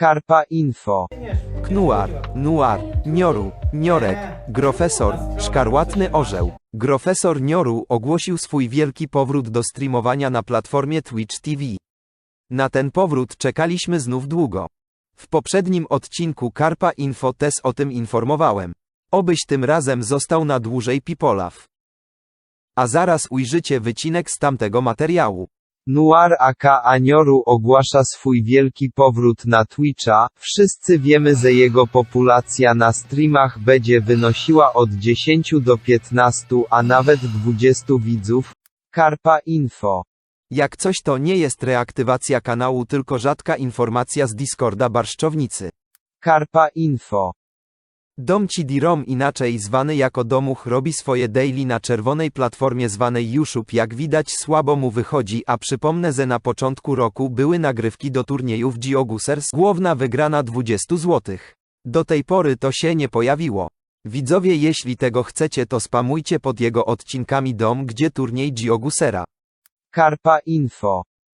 Karpa Info. Knuar, Nuar, Nioru, Niorek, Grofesor, Szkarłatny Orzeł. Grofesor Nioru ogłosił swój wielki powrót do streamowania na platformie Twitch TV. Na ten powrót czekaliśmy znów długo. W poprzednim odcinku Karpa Info też o tym informowałem. Obyś tym razem został na dłużej Pipolaw. A zaraz ujrzycie wycinek z tamtego materiału. Noir aka Anioru ogłasza swój wielki powrót na Twitcha. Wszyscy wiemy, że jego populacja na streamach będzie wynosiła od 10 do 15, a nawet 20 widzów. Karpa Info. Jak coś to nie jest reaktywacja kanału tylko rzadka informacja z Discorda Barszczownicy. Karpa Info. Dom CD-ROM inaczej zwany jako Domuch robi swoje daily na czerwonej platformie zwanej YouTube jak widać słabo mu wychodzi a przypomnę że na początku roku były nagrywki do turniejów Geogusers główna wygrana 20 zł. Do tej pory to się nie pojawiło. Widzowie jeśli tego chcecie to spamujcie pod jego odcinkami dom gdzie turniej Geogusera. Karpa Info.